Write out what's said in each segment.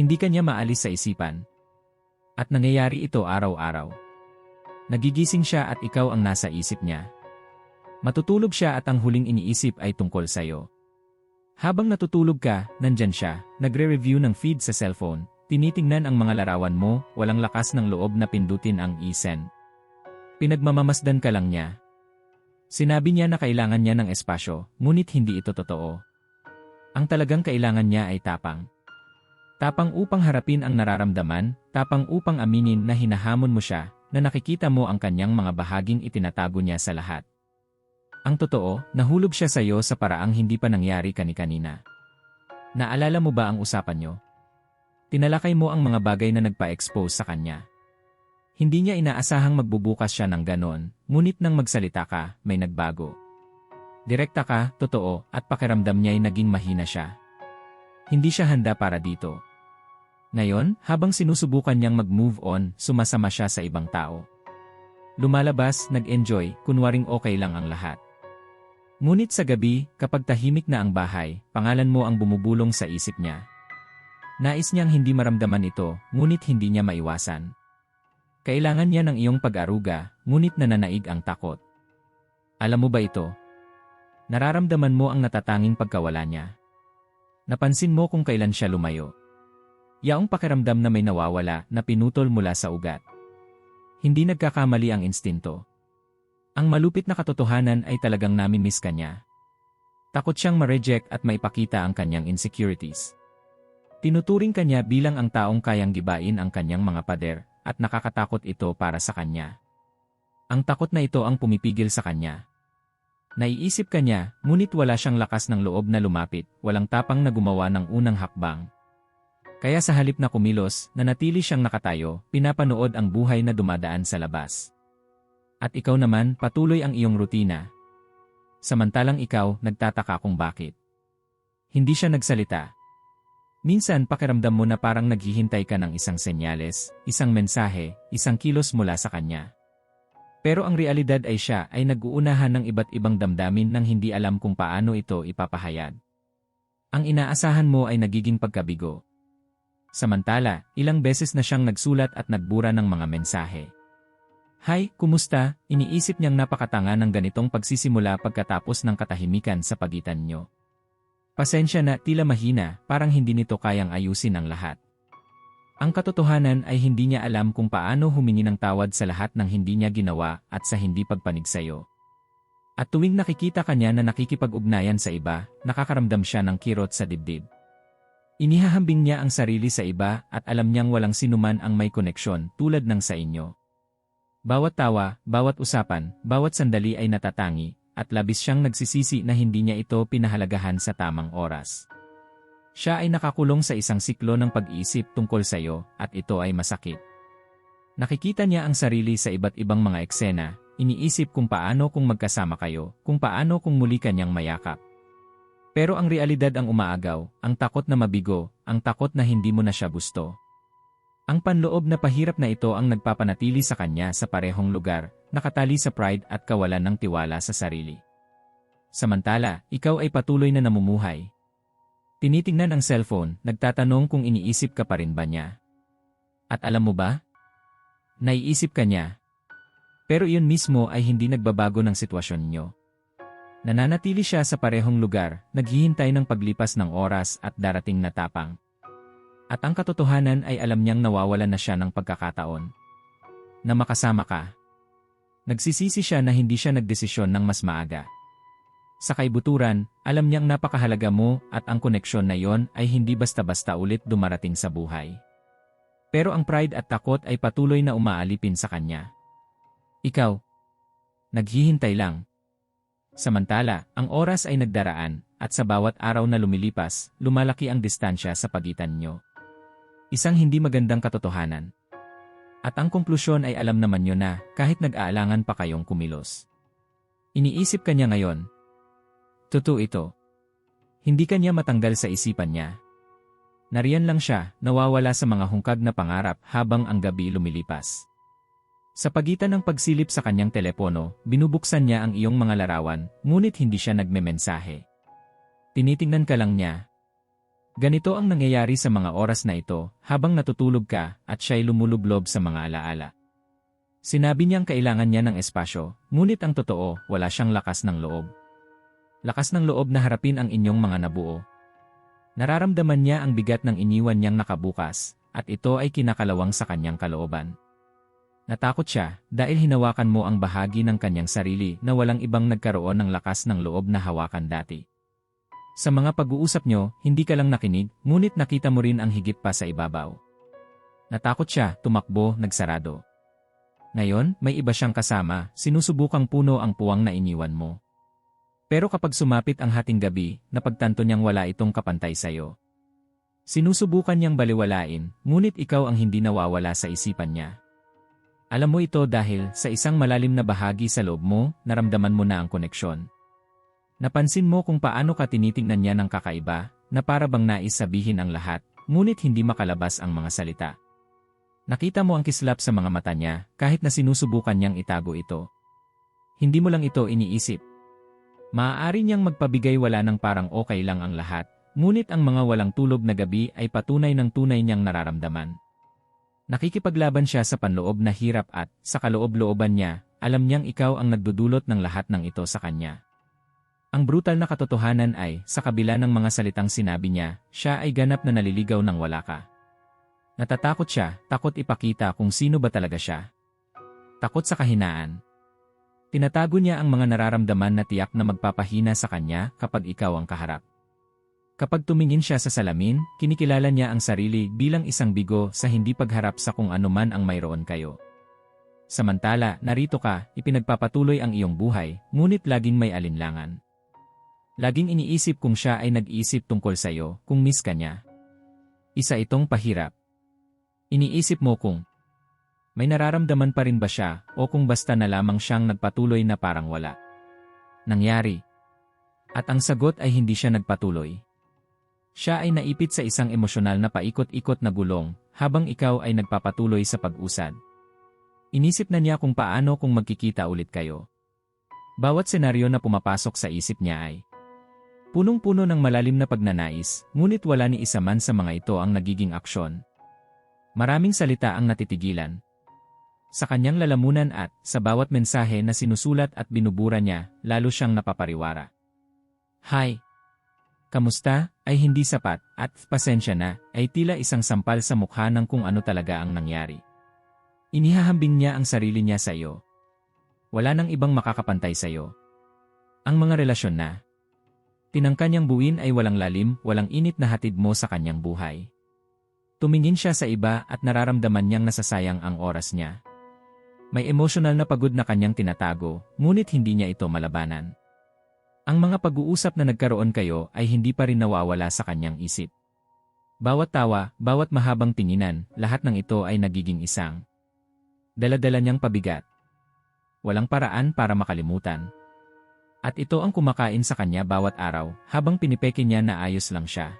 Hindi kanya maalis sa isipan. At nangyayari ito araw-araw. Nagigising siya at ikaw ang nasa isip niya. Matutulog siya at ang huling iniisip ay tungkol sa'yo. Habang natutulog ka, nandyan siya, nagre-review ng feed sa cellphone, tinitingnan ang mga larawan mo, walang lakas ng loob na pindutin ang e-send. Pinagmamamasdan ka lang niya. Sinabi niya na kailangan niya ng espasyo, ngunit hindi ito totoo. Ang talagang kailangan niya ay tapang. Tapang upang harapin ang nararamdaman, tapang upang aminin na hinahamon mo siya, na nakikita mo ang kanyang mga bahaging itinatago niya sa lahat. Ang totoo, nahulog siya sa iyo sa paraang hindi pa nangyari kani-kanina. Naalala mo ba ang usapan niyo? Tinalakay mo ang mga bagay na nagpa-expose sa kanya. Hindi niya inaasahang magbubukas siya ng ganon, ngunit nang magsalita ka, may nagbago. Direkta ka, totoo, at pakiramdam niya ay naging mahina siya. Hindi siya handa para dito. Ngayon, habang sinusubukan niyang mag-move on, sumasama siya sa ibang tao. Lumalabas, nag-enjoy, kunwaring okay lang ang lahat. Ngunit sa gabi, kapag tahimik na ang bahay, pangalan mo ang bumubulong sa isip niya. Nais niyang hindi maramdaman ito, ngunit hindi niya maiwasan. Kailangan niya ng iyong pag-aruga, ngunit nananaig ang takot. Alam mo ba ito? Nararamdaman mo ang natatanging pagkawala niya. Napansin mo kung kailan siya lumayo. Yaong pakiramdam na may nawawala na pinutol mula sa ugat. Hindi nagkakamali ang instinto. Ang malupit na katotohanan ay talagang nami-miss kanya. Takot siyang ma-reject at maipakita ang kanyang insecurities. Tinuturing kanya bilang ang taong kayang gibain ang kanyang mga pader at nakakatakot ito para sa kanya. Ang takot na ito ang pumipigil sa kanya. Naiisip kanya, ngunit wala siyang lakas ng loob na lumapit, walang tapang na gumawa ng unang hakbang. Kaya sa halip na kumilos, nanatili siyang nakatayo, pinapanood ang buhay na dumadaan sa labas. At ikaw naman, patuloy ang iyong rutina. Samantalang ikaw, nagtataka kung bakit. Hindi siya nagsalita. Minsan pakiramdam mo na parang naghihintay ka ng isang senyales, isang mensahe, isang kilos mula sa kanya. Pero ang realidad ay siya ay nag-uunahan ng iba't ibang damdamin nang hindi alam kung paano ito ipapahayag. Ang inaasahan mo ay nagiging pagkabigo. Samantala, ilang beses na siyang nagsulat at nagbura ng mga mensahe. Hi, kumusta? Iniisip niyang napakatanga ng ganitong pagsisimula pagkatapos ng katahimikan sa pagitan niyo. Pasensya na tila mahina, parang hindi nito kayang ayusin ang lahat. Ang katotohanan ay hindi niya alam kung paano humingi ng tawad sa lahat ng hindi niya ginawa at sa hindi pagpanig sa iyo. At tuwing nakikita kanya na nakikipag-ugnayan sa iba, nakakaramdam siya ng kirot sa dibdib. Inihahambing niya ang sarili sa iba at alam niyang walang sinuman ang may koneksyon tulad ng sa inyo. Bawat tawa, bawat usapan, bawat sandali ay natatangi, at labis siyang nagsisisi na hindi niya ito pinahalagahan sa tamang oras. Siya ay nakakulong sa isang siklo ng pag-iisip tungkol sa iyo, at ito ay masakit. Nakikita niya ang sarili sa iba't ibang mga eksena, iniisip kung paano kung magkasama kayo, kung paano kung muli kanyang mayakap. Pero ang realidad ang umaagaw, ang takot na mabigo, ang takot na hindi mo na siya gusto. Ang panloob na pahirap na ito ang nagpapanatili sa kanya sa parehong lugar, nakatali sa pride at kawalan ng tiwala sa sarili. Samantala, ikaw ay patuloy na namumuhay. Tinitingnan ang cellphone, nagtatanong kung iniisip ka pa rin ba niya. At alam mo ba? Naiisip ka niya. Pero iyon mismo ay hindi nagbabago ng sitwasyon niyo. Nananatili siya sa parehong lugar, naghihintay ng paglipas ng oras at darating na tapang. At ang katotohanan ay alam niyang nawawalan na siya ng pagkakataon. Na makasama ka. Nagsisisi siya na hindi siya nagdesisyon ng mas maaga. Sa kaibuturan, alam niyang napakahalaga mo at ang koneksyon na yon ay hindi basta-basta ulit dumarating sa buhay. Pero ang pride at takot ay patuloy na umaalipin sa kanya. Ikaw, naghihintay lang. Samantala, ang oras ay nagdaraan, at sa bawat araw na lumilipas, lumalaki ang distansya sa pagitan niyo. Isang hindi magandang katotohanan. At ang konklusyon ay alam naman nyo na kahit nag-aalangan pa kayong kumilos. Iniisip kanya ngayon. Totoo ito. Hindi kanya matanggal sa isipan niya. Nariyan lang siya, nawawala sa mga hungkag na pangarap habang ang gabi lumilipas. Sa pagitan ng pagsilip sa kanyang telepono, binubuksan niya ang iyong mga larawan, ngunit hindi siya nagmemensahe. Tinitingnan ka lang niya. Ganito ang nangyayari sa mga oras na ito habang natutulog ka at siya'y lumulublob sa mga alaala. Sinabi niyang kailangan niya ng espasyo, ngunit ang totoo, wala siyang lakas ng loob. Lakas ng loob na harapin ang inyong mga nabuo. Nararamdaman niya ang bigat ng iniwan niyang nakabukas, at ito ay kinakalawang sa kanyang kalooban. Natakot siya dahil hinawakan mo ang bahagi ng kanyang sarili na walang ibang nagkaroon ng lakas ng loob na hawakan dati. Sa mga pag-uusap nyo, hindi ka lang nakinig, ngunit nakita mo rin ang higit pa sa ibabaw. Natakot siya, tumakbo, nagsarado. Ngayon, may iba siyang kasama, sinusubukang puno ang puwang na iniwan mo. Pero kapag sumapit ang hating gabi, napagtanto niyang wala itong kapantay sa'yo. Sinusubukan niyang baliwalain, ngunit ikaw ang hindi nawawala sa isipan niya. Alam mo ito dahil sa isang malalim na bahagi sa loob mo, naramdaman mo na ang koneksyon. Napansin mo kung paano ka tinitingnan niya ng kakaiba, na para bang nais sabihin ang lahat, ngunit hindi makalabas ang mga salita. Nakita mo ang kislap sa mga mata niya, kahit na sinusubukan niyang itago ito. Hindi mo lang ito iniisip. Maaari niyang magpabigay wala ng parang okay lang ang lahat, ngunit ang mga walang tulog na gabi ay patunay ng tunay niyang nararamdaman. Nakikipaglaban siya sa panloob na hirap at, sa kaloob-looban niya, alam niyang ikaw ang nagdudulot ng lahat ng ito sa kanya. Ang brutal na katotohanan ay, sa kabila ng mga salitang sinabi niya, siya ay ganap na naliligaw ng wala ka. Natatakot siya, takot ipakita kung sino ba talaga siya. Takot sa kahinaan. Tinatago niya ang mga nararamdaman na tiyak na magpapahina sa kanya kapag ikaw ang kaharap. Kapag tumingin siya sa salamin, kinikilala niya ang sarili bilang isang bigo sa hindi pagharap sa kung anuman ang mayroon kayo. Samantala, narito ka, ipinagpapatuloy ang iyong buhay, ngunit laging may alinlangan. Laging iniisip kung siya ay nag-iisip tungkol sa iyo, kung miss ka niya. Isa itong pahirap. Iniisip mo kung may nararamdaman pa rin ba siya o kung basta na lamang siyang nagpatuloy na parang wala. Nangyari. At ang sagot ay hindi siya nagpatuloy. Siya ay naipit sa isang emosyonal na paikot-ikot na gulong, habang ikaw ay nagpapatuloy sa pag-usad. Inisip na niya kung paano kung magkikita ulit kayo. Bawat senaryo na pumapasok sa isip niya ay punong-puno ng malalim na pagnanais, ngunit wala ni isa man sa mga ito ang nagiging aksyon. Maraming salita ang natitigilan. Sa kanyang lalamunan at sa bawat mensahe na sinusulat at binubura niya, lalo siyang napapariwara. Hi, Kamusta ay hindi sapat at pasensya na ay tila isang sampal sa mukha ng kung ano talaga ang nangyari. Inihahambing niya ang sarili niya sa iyo. Wala nang ibang makakapantay sa iyo. Ang mga relasyon na tinangka niyang buuin ay walang lalim, walang init na hatid mo sa kanyang buhay. Tumingin siya sa iba at nararamdaman niyang nasasayang ang oras niya. May emosyonal na pagod na kanyang tinatago, ngunit hindi niya ito malabanan. Ang mga pag-uusap na nagkaroon kayo ay hindi pa rin nawawala sa kanyang isip. Bawat tawa, bawat mahabang tinginan, lahat ng ito ay nagiging isang. Daladala niyang pabigat. Walang paraan para makalimutan. At ito ang kumakain sa kanya bawat araw habang pinipeke niya na ayos lang siya.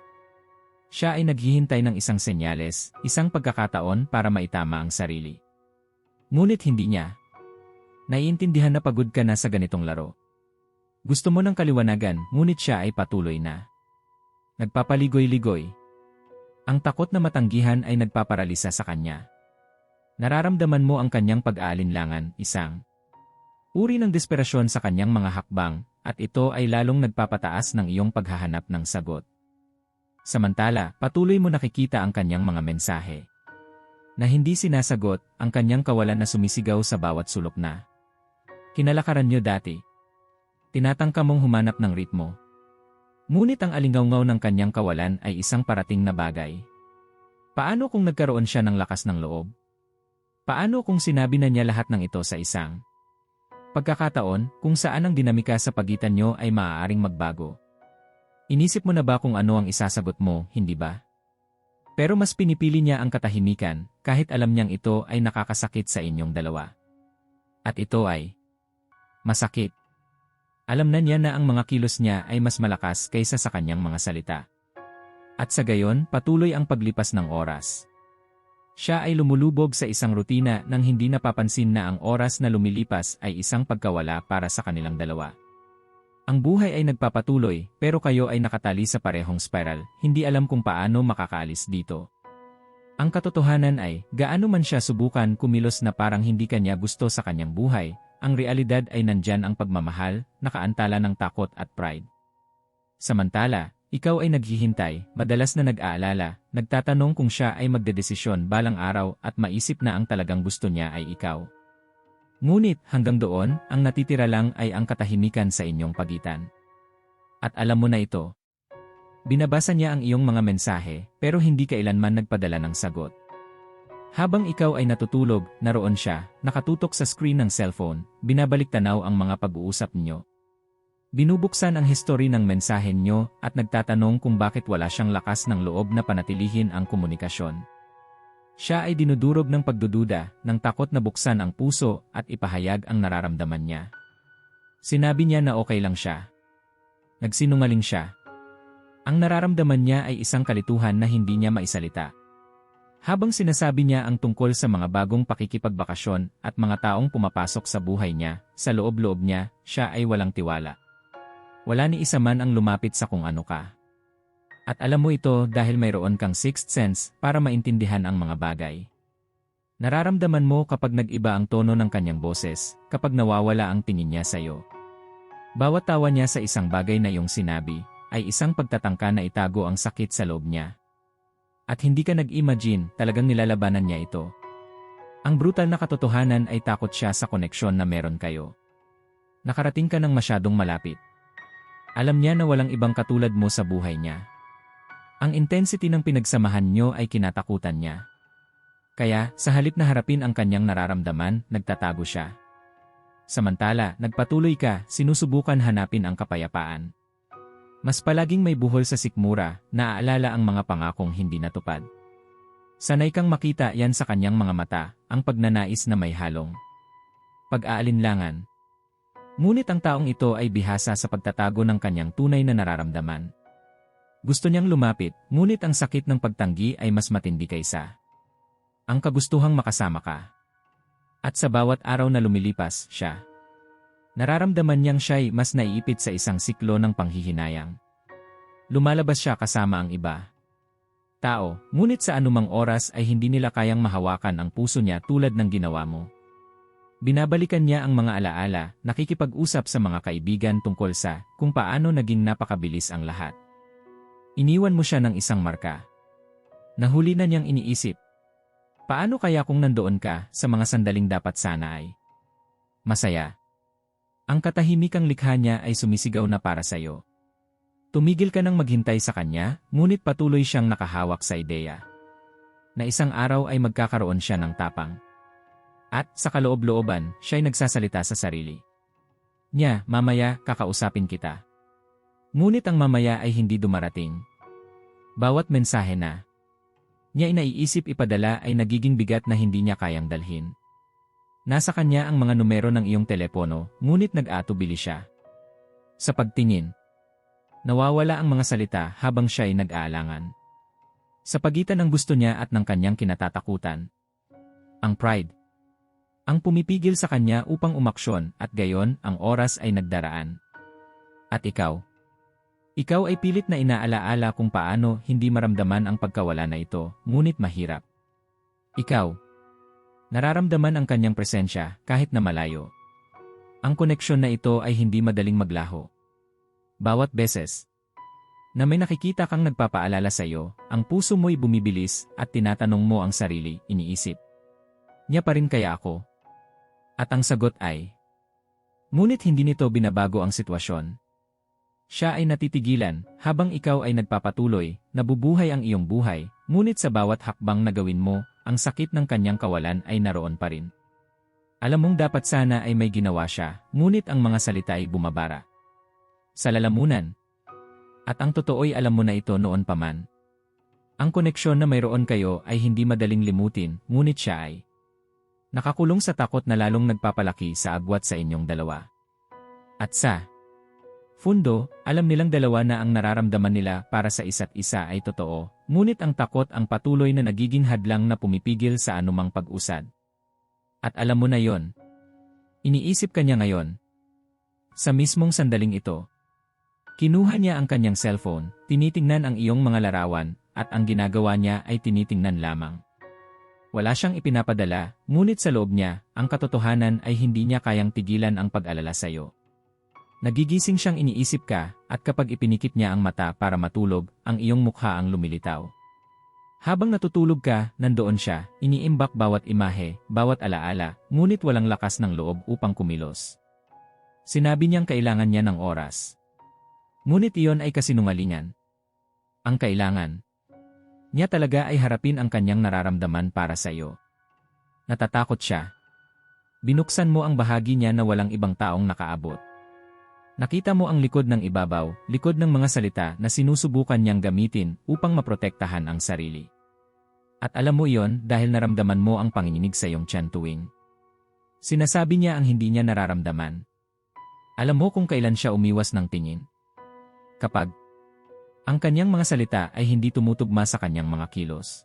Siya ay naghihintay ng isang senyales, isang pagkakataon para maitama ang sarili. Ngunit hindi niya. Naiintindihan na pagod ka na sa ganitong laro. Gusto mo ng kaliwanagan, ngunit siya ay patuloy na. Nagpapaligoy-ligoy. Ang takot na matanggihan ay nagpaparalisa sa kanya. Nararamdaman mo ang kanyang pag-aalinlangan, isang uri ng desperasyon sa kanyang mga hakbang, at ito ay lalong nagpapataas ng iyong paghahanap ng sagot. Samantala, patuloy mo nakikita ang kanyang mga mensahe. Na hindi sinasagot, ang kanyang kawalan na sumisigaw sa bawat sulok na. Kinalakaran niyo dati, tinatangka mong humanap ng ritmo. Ngunit ang alingawngaw ng kanyang kawalan ay isang parating na bagay. Paano kung nagkaroon siya ng lakas ng loob? Paano kung sinabi na niya lahat ng ito sa isang pagkakataon kung saan ang dinamika sa pagitan nyo ay maaaring magbago? Inisip mo na ba kung ano ang isasagot mo, hindi ba? Pero mas pinipili niya ang katahimikan kahit alam niyang ito ay nakakasakit sa inyong dalawa. At ito ay masakit. Alam na niya na ang mga kilos niya ay mas malakas kaysa sa kanyang mga salita. At sa gayon, patuloy ang paglipas ng oras. Siya ay lumulubog sa isang rutina nang hindi napapansin na ang oras na lumilipas ay isang pagkawala para sa kanilang dalawa. Ang buhay ay nagpapatuloy, pero kayo ay nakatali sa parehong spiral, hindi alam kung paano makakaalis dito. Ang katotohanan ay, gaano man siya subukan kumilos na parang hindi kanya gusto sa kanyang buhay, ang realidad ay nandyan ang pagmamahal, nakaantala ng takot at pride. Samantala, ikaw ay naghihintay, madalas na nag-aalala, nagtatanong kung siya ay magdedesisyon balang araw at maisip na ang talagang gusto niya ay ikaw. Ngunit hanggang doon, ang natitira lang ay ang katahimikan sa inyong pagitan. At alam mo na ito. Binabasa niya ang iyong mga mensahe, pero hindi kailanman nagpadala ng sagot. Habang ikaw ay natutulog, naroon siya, nakatutok sa screen ng cellphone, binabalik tanaw ang mga pag-uusap niyo, Binubuksan ang history ng mensahe nyo at nagtatanong kung bakit wala siyang lakas ng loob na panatilihin ang komunikasyon. Siya ay dinudurog ng pagdududa, ng takot na buksan ang puso at ipahayag ang nararamdaman niya. Sinabi niya na okay lang siya. Nagsinungaling siya. Ang nararamdaman niya ay isang kalituhan na hindi niya maisalita. Habang sinasabi niya ang tungkol sa mga bagong pakikipagbakasyon at mga taong pumapasok sa buhay niya, sa loob-loob niya, siya ay walang tiwala. Wala ni isa man ang lumapit sa kung ano ka. At alam mo ito dahil mayroon kang sixth sense para maintindihan ang mga bagay. Nararamdaman mo kapag nag-iba ang tono ng kanyang boses, kapag nawawala ang tingin niya sa iyo. Bawat tawa niya sa isang bagay na iyong sinabi, ay isang pagtatangka na itago ang sakit sa loob niya. At hindi ka nag-imagine, talagang nilalabanan niya ito. Ang brutal na katotohanan ay takot siya sa koneksyon na meron kayo. Nakarating ka ng masyadong malapit. Alam niya na walang ibang katulad mo sa buhay niya. Ang intensity ng pinagsamahan niyo ay kinatakutan niya. Kaya, sa halip na harapin ang kanyang nararamdaman, nagtatago siya. Samantala, nagpatuloy ka, sinusubukan hanapin ang kapayapaan. Mas palaging may buhol sa sikmura, naaalala ang mga pangakong hindi natupad. Sanay kang makita yan sa kanyang mga mata, ang pagnanais na may halong. Pag-aalinlangan, Ngunit ang taong ito ay bihasa sa pagtatago ng kanyang tunay na nararamdaman. Gusto niyang lumapit, ngunit ang sakit ng pagtanggi ay mas matindi kaysa. Ang kagustuhang makasama ka. At sa bawat araw na lumilipas, siya. Nararamdaman niyang siya'y mas naiipit sa isang siklo ng panghihinayang. Lumalabas siya kasama ang iba. Tao, ngunit sa anumang oras ay hindi nila kayang mahawakan ang puso niya tulad ng ginawa mo. Binabalikan niya ang mga alaala, nakikipag-usap sa mga kaibigan tungkol sa kung paano naging napakabilis ang lahat. Iniwan mo siya ng isang marka. Nahuli na niyang iniisip. Paano kaya kung nandoon ka sa mga sandaling dapat sana ay masaya? Ang katahimikang likha niya ay sumisigaw na para sa iyo. Tumigil ka nang maghintay sa kanya, ngunit patuloy siyang nakahawak sa ideya. Na isang araw ay magkakaroon siya ng tapang. At sa kaloob-looban, siya'y nagsasalita sa sarili. Nya, mamaya, kakausapin kita. Ngunit ang mamaya ay hindi dumarating. Bawat mensahe na niya inaiisip ipadala ay nagiging bigat na hindi niya kayang dalhin. Nasa kanya ang mga numero ng iyong telepono, ngunit nag-atubili siya. Sa pagtingin, nawawala ang mga salita habang siya ay nag-aalangan. Sa pagitan ng gusto niya at ng kanyang kinatatakutan. Ang pride, ang pumipigil sa kanya upang umaksyon at gayon ang oras ay nagdaraan. At ikaw? Ikaw ay pilit na inaalaala kung paano hindi maramdaman ang pagkawala na ito, ngunit mahirap. Ikaw. Nararamdaman ang kanyang presensya kahit na malayo. Ang koneksyon na ito ay hindi madaling maglaho. Bawat beses na may nakikita kang nagpapaalala sa iyo, ang puso mo'y bumibilis at tinatanong mo ang sarili, iniisip. Niya pa rin kaya ako? At ang sagot ay, Ngunit hindi nito binabago ang sitwasyon. Siya ay natitigilan, habang ikaw ay nagpapatuloy, nabubuhay ang iyong buhay, ngunit sa bawat hakbang na gawin mo, ang sakit ng kanyang kawalan ay naroon pa rin. Alam mong dapat sana ay may ginawa siya, ngunit ang mga salita ay bumabara. Sa lalamunan. At ang totoo'y alam mo na ito noon pa man. Ang koneksyon na mayroon kayo ay hindi madaling limutin, ngunit siya ay Nakakulong sa takot na lalong nagpapalaki sa agwat sa inyong dalawa. At sa fundo, alam nilang dalawa na ang nararamdaman nila para sa isa't isa ay totoo, ngunit ang takot ang patuloy na nagiging hadlang na pumipigil sa anumang pag-usad. At alam mo na yon. Iniisip kanya ngayon. Sa mismong sandaling ito, Kinuha niya ang kanyang cellphone, tinitingnan ang iyong mga larawan, at ang ginagawa niya ay tinitingnan lamang. Wala siyang ipinapadala, ngunit sa loob niya, ang katotohanan ay hindi niya kayang tigilan ang pag-alala sa iyo. Nagigising siyang iniisip ka, at kapag ipinikit niya ang mata para matulog, ang iyong mukha ang lumilitaw. Habang natutulog ka, nandoon siya, iniimbak bawat imahe, bawat alaala, ngunit walang lakas ng loob upang kumilos. Sinabi niyang kailangan niya ng oras. Ngunit iyon ay kasinungalingan. Ang kailangan, niya talaga ay harapin ang kanyang nararamdaman para sa iyo. Natatakot siya. Binuksan mo ang bahagi niya na walang ibang taong nakaabot. Nakita mo ang likod ng ibabaw, likod ng mga salita na sinusubukan niyang gamitin upang maprotektahan ang sarili. At alam mo iyon dahil naramdaman mo ang panginginig sa iyong tiyan tuwing. Sinasabi niya ang hindi niya nararamdaman. Alam mo kung kailan siya umiwas ng tingin. Kapag ang kanyang mga salita ay hindi tumutugma sa kanyang mga kilos.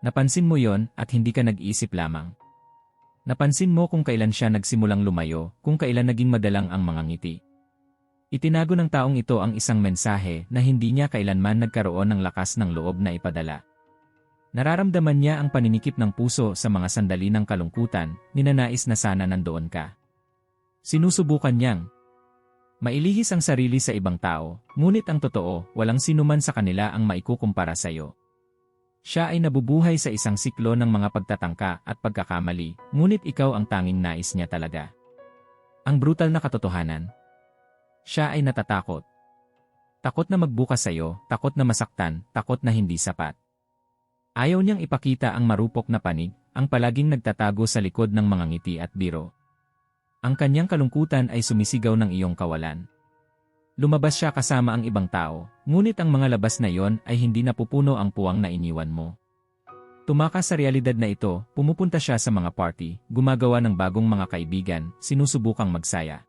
Napansin mo yon at hindi ka nag-iisip lamang. Napansin mo kung kailan siya nagsimulang lumayo, kung kailan naging madalang ang mga ngiti. Itinago ng taong ito ang isang mensahe na hindi niya kailanman nagkaroon ng lakas ng loob na ipadala. Nararamdaman niya ang paninikip ng puso sa mga sandali ng kalungkutan, ninanais na sana nandoon ka. Sinusubukan niyang, Mailihis ang sarili sa ibang tao, ngunit ang totoo, walang sinuman sa kanila ang maikukumpara sa iyo. Siya ay nabubuhay sa isang siklo ng mga pagtatangka at pagkakamali, ngunit ikaw ang tanging nais niya talaga. Ang brutal na katotohanan. Siya ay natatakot. Takot na magbukas sa iyo, takot na masaktan, takot na hindi sapat. Ayaw niyang ipakita ang marupok na panig, ang palaging nagtatago sa likod ng mga ngiti at biro. Ang kanyang kalungkutan ay sumisigaw ng iyong kawalan. Lumabas siya kasama ang ibang tao, ngunit ang mga labas na iyon ay hindi napupuno ang puwang na iniwan mo. Tumakas sa realidad na ito, pumupunta siya sa mga party, gumagawa ng bagong mga kaibigan, sinusubukang magsaya.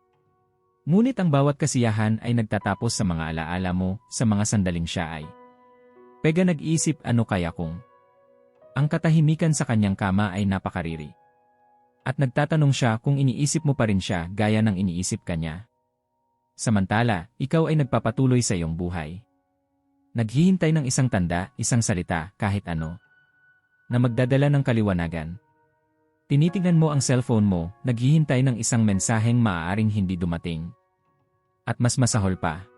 Ngunit ang bawat kasiyahan ay nagtatapos sa mga alaala mo, sa mga sandaling siya ay. Pega nag-iisip ano kaya kung. Ang katahimikan sa kanyang kama ay napakariri. At nagtatanong siya kung iniisip mo pa rin siya gaya ng iniisip kanya. Samantala, ikaw ay nagpapatuloy sa iyong buhay. Naghihintay ng isang tanda, isang salita, kahit ano. Na magdadala ng kaliwanagan. Tinitingnan mo ang cellphone mo, naghihintay ng isang mensaheng maaaring hindi dumating. At mas masahol pa.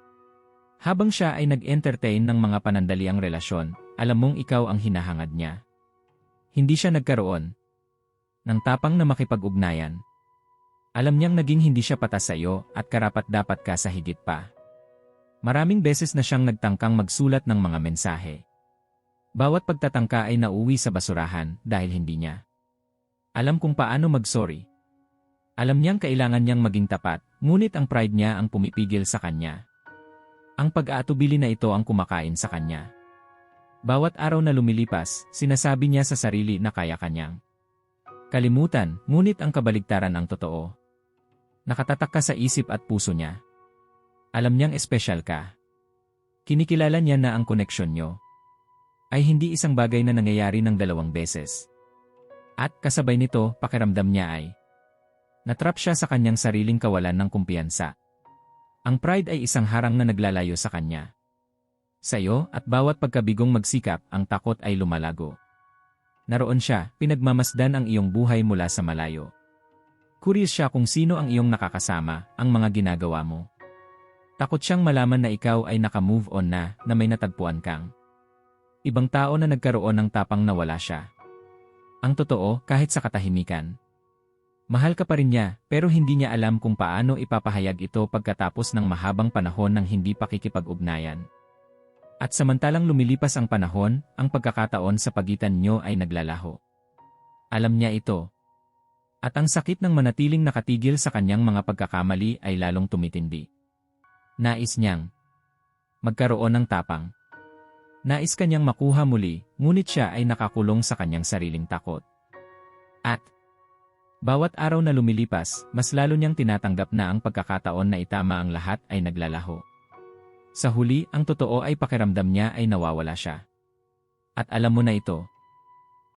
Habang siya ay nag-entertain ng mga panandaliang relasyon, alam mong ikaw ang hinahangad niya. Hindi siya nagkaroon, ng tapang na makipag-ugnayan. Alam niyang naging hindi siya patas sa iyo at karapat-dapat ka sa higit pa. Maraming beses na siyang nagtangkang magsulat ng mga mensahe. Bawat pagtatangka ay nauwi sa basurahan dahil hindi niya. Alam kung paano mag-sorry. Alam niyang kailangan niyang maging tapat, ngunit ang pride niya ang pumipigil sa kanya. Ang pag-aatubili na ito ang kumakain sa kanya. Bawat araw na lumilipas, sinasabi niya sa sarili na kaya kanyang Kalimutan, ngunit ang kabaligtaran ang totoo. Nakatatak ka sa isip at puso niya. Alam niyang espesyal ka. Kinikilala niya na ang koneksyon niyo ay hindi isang bagay na nangyayari ng dalawang beses. At kasabay nito, pakiramdam niya ay natrap siya sa kanyang sariling kawalan ng kumpiyansa. Ang pride ay isang harang na naglalayo sa kanya. Sa iyo at bawat pagkabigong magsikap, ang takot ay lumalago. Naroon siya, pinagmamasdan ang iyong buhay mula sa malayo. Curious siya kung sino ang iyong nakakasama, ang mga ginagawa mo. Takot siyang malaman na ikaw ay naka-move on na, na may natagpuan kang. Ibang tao na nagkaroon ng tapang na wala siya. Ang totoo, kahit sa katahimikan. Mahal ka pa rin niya, pero hindi niya alam kung paano ipapahayag ito pagkatapos ng mahabang panahon ng hindi pakikipag-ugnayan. At samantalang lumilipas ang panahon, ang pagkakataon sa pagitan nyo ay naglalaho. Alam niya ito. At ang sakit ng manatiling nakatigil sa kanyang mga pagkakamali ay lalong tumitindi. Nais niyang magkaroon ng tapang. Nais kanyang makuha muli, ngunit siya ay nakakulong sa kanyang sariling takot. At bawat araw na lumilipas, mas lalo niyang tinatanggap na ang pagkakataon na itama ang lahat ay naglalaho. Sa huli, ang totoo ay pakiramdam niya ay nawawala siya. At alam mo na ito.